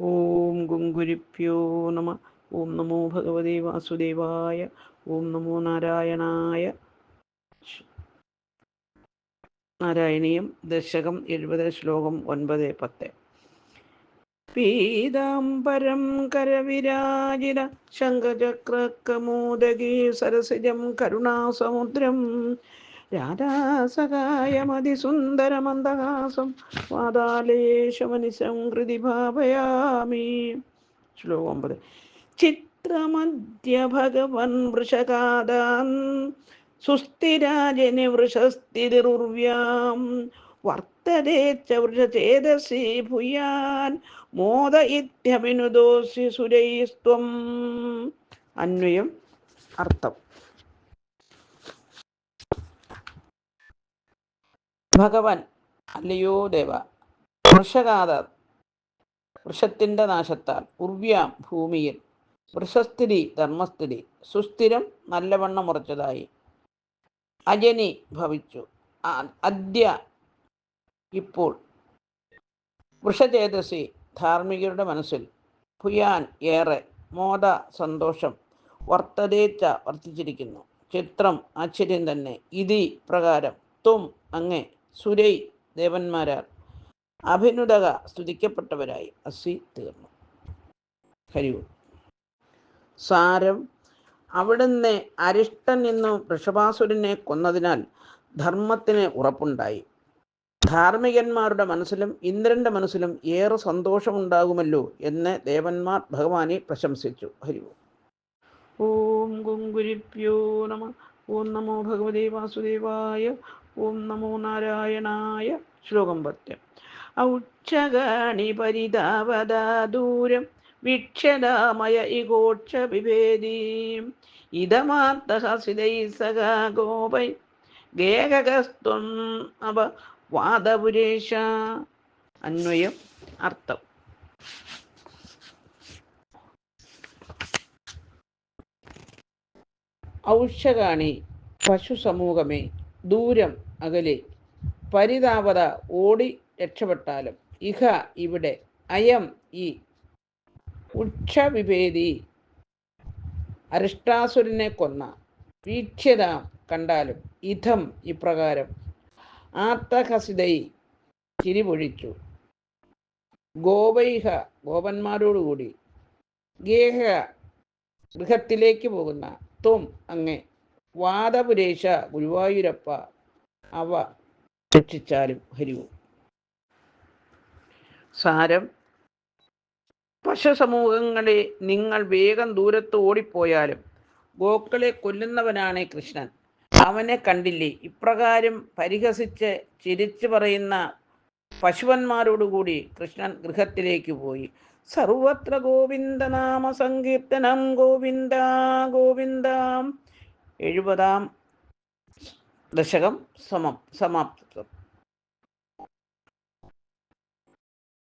ഓം ഗുങ്കുരിപ്യോ നമ. ഓം നമോ ഭഗവതേ വാസുദേവായ. ഓം നമോ നാരായണായ. നാരായണീയം ദശകം എഴുപത് ശ്ലോകം ഒൻപത് പത്ത്. പീതാംബരം കരവിരാജിത. ശംഖചക്രകമോദകീ സരസിജം കരുണാസമുദ്രം. രാധാസഹായമതിസുന്ദരമന്ദഹാസം വാതാലേശമനിശം ഹൃദി ഭാവയാമി ശ്ലോകം ഒമ്പത്. ചിത്രമദ്യ ഭഗവൻ വൃഷകാദാൻ സുസ്ഥിരാജനി വൃഷസ്ഥിതിർവ്യാം വർത്തതേച്ച വൃഷചേതസി ഭൂയാൻ മോദ ഇത്യഭിനുദോസി സുരൈസ്ത്വം. അന്വയം. അർത്ഥം. ഭഗവാൻ അല്ലയോ ദേവ വൃഷകാത വൃഷത്തിന്റെ നാശത്താൽ ഉർവ്യാം ഭൂമിയിൽ വൃഷസ്ഥിതി ധർമ്മസ്ഥിതി സുസ്ഥിരം നല്ലവണ്ണം ഉറച്ചതായി അജനി ഭവിച്ചു. അദ്യ ഇപ്പോൾ വൃഷചേതസി ധാർമ്മികരുടെ മനസ്സിൽ ഭുയാൻ ഏറെ മോദ സന്തോഷം വർത്തതേച്ച വർത്തിച്ചിരിക്കുന്നു. ചിത്രം ആശ്ചര്യം തന്നെ. ഇതി പ്രകാരം തും അങ്ങേ സുരൈ ദേവന്മാരാർ അഭിനുടക സ്തുതിക്കപ്പെട്ടവരായി അസി തീർന്നു. ഹരിവും സാരം അവിടുന്ന് അരിഷ്ടൻ നിന്നും വൃഷഭാസുരനെ കൊന്നതിനാൽ ധർമ്മത്തിന് ഉറപ്പുണ്ടായി. ധാർമ്മികന്മാരുടെ മനസ്സിലും ഇന്ദ്രന്റെ മനസ്സിലും ഏറെ സന്തോഷമുണ്ടാകുമല്ലോ എന്ന് ദേവന്മാർ ഭഗവാനെ പ്രശംസിച്ചു. ഹരി ഓം. ഓം ഗുങ്കുരിപ്യോ നമ. ഓം നമോ ഭഗവതേ വാസുദേവായ ഓം നമോ നാരായണായ ശ്ലോകം പത്ത്. ഔക്ഷഗാണി പരിതാവതാ ദൂരം വിക്ഷതാമയ ഇഗോക്ഷ വിഭേദീം ഇതമാത്തഹസിതൈ സഖാ ഗോപൈ ഗേഹകസ്ത്വം അവ വാദപുരേഷ അന്വയം അർത്ഥം. ഔഷകാണി പശു സമൂഹമേ ദൂരം അകലെ പരിതാപത ഓടി രക്ഷപ്പെട്ടാലും ഇഹ ഇവിടെ അയം ഈ ഉക്ഷവിഭേദി അരിഷ്ടാസുരനെ കൊന്ന വീക്ഷ്യത കണ്ടാലും ഇതം ഇപ്രകാരം ആർത്തഹസിതൈ ചിരിപൊഴിച്ചു. ഗോവൈഹ ഗോപന്മാരോടുകൂടി ഗേഹ ഗൃഹത്തിലേക്ക് പോകുന്ന ത്വം അങ്ങേ വാദപുരേശ ഗുരുവായൂരപ്പ അവ രക്ഷിച്ചാലും ഹരിവും. സാരം. പശു സമൂഹങ്ങളെ നിങ്ങൾ വേഗം ദൂരത്ത് ഓടിപ്പോയാലും ഗോക്കളെ കൊല്ലുന്നവനാണ് കൃഷ്ണൻ. അവനെ കണ്ടില്ലേ? ഇപ്രകാരം പരിഹസിച്ച് ചിരിച്ചു പറയുന്ന പശുവന്മാരോടുകൂടി കൃഷ്ണൻ ഗൃഹത്തിലേക്ക് പോയി. സർവത്ര ഗോവിന്ദനാമ സങ്കീർത്തനം ഗോവിന്ദ ഗോവിന്ദ. എഴുപതാം ദശകം സമം സമാപ്തം.